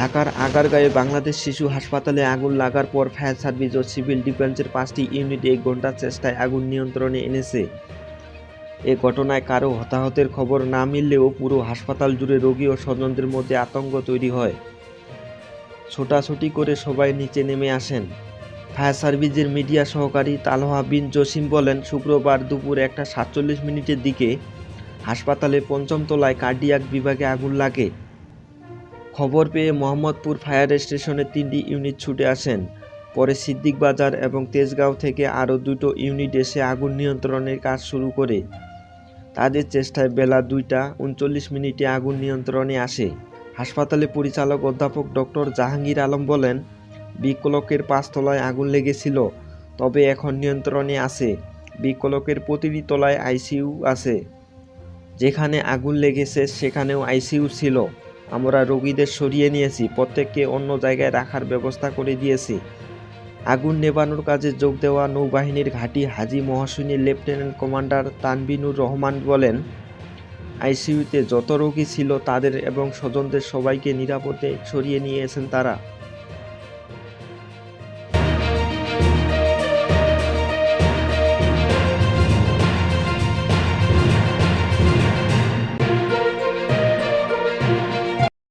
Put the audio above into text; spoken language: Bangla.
ঢাকার আগারগাঁয়ে বাংলাদেশ শিশু হাসপাতালে আগুন লাগার পর ফায়ার সার্ভিস ও সিভিল ডিফেন্সের পাঁচটি ইউনিট এক ঘণ্টার চেষ্টায় আগুন নিয়ন্ত্রণে এনেছে। এ ঘটনায় কারও হতাহতের খবর না মিললেও পুরো হাসপাতাল জুড়ে রোগী ও স্বজনদের মধ্যে আতঙ্ক তৈরি হয়। ছোটাছুটি করে সবাই নিচে নেমে আসেন। ফায়ার সার্ভিসের মিডিয়া সহকারী তালহা বিন জসিম বলেন, শুক্রবার দুপুর একটা সাতচল্লিশ মিনিটের দিকে হাসপাতালে পঞ্চম তলায় কার্ডিয়াক বিভাগে আগুন লাগে। খবর পেয়ে মোহাম্মদপুর ফায়ার স্টেশনে তিনটি ইউনিট ছুটে আসেন। পরে সিদ্দিক বাজার এবং তেজগাঁও থেকে আরও দুটো ইউনিট এসে আগুন নিয়ন্ত্রণের কাজ শুরু করে। তাদের চেষ্টায় বেলা দুইটা উনচল্লিশ মিনিটে আগুন নিয়ন্ত্রণে আসে। হাসপাতালে পরিচালক অধ্যাপক ডক্টর জাহাঙ্গীর আলম বলেন, বিকলকের পাঁচতলায় আগুন লেগেছিল, তবে এখন নিয়ন্ত্রণে আছে। বিকলকের প্রতিটি তলায় আইসিইউ আছে। যেখানে আগুন লেগেছে সেখানেও আইসিইউ ছিল। আমরা রোগীদের সরিয়ে নিয়েছি, প্রত্যেককে অন্য জায়গায় রাখার ব্যবস্থা করে দিয়েছি। আগুন নেবানোর কাজে যোগ দেওয়া নৌবাহিনীর ঘাঁটি, হাজি মহাসিনীর লেফটেন্যান্ট কমান্ডার তানবিনুর রহমান বলেন, আইসিইউতে যত রোগী ছিল তাদের এবং স্বজনদের সবাইকে নিরাপদে সরিয়ে নিয়েছেন তারা।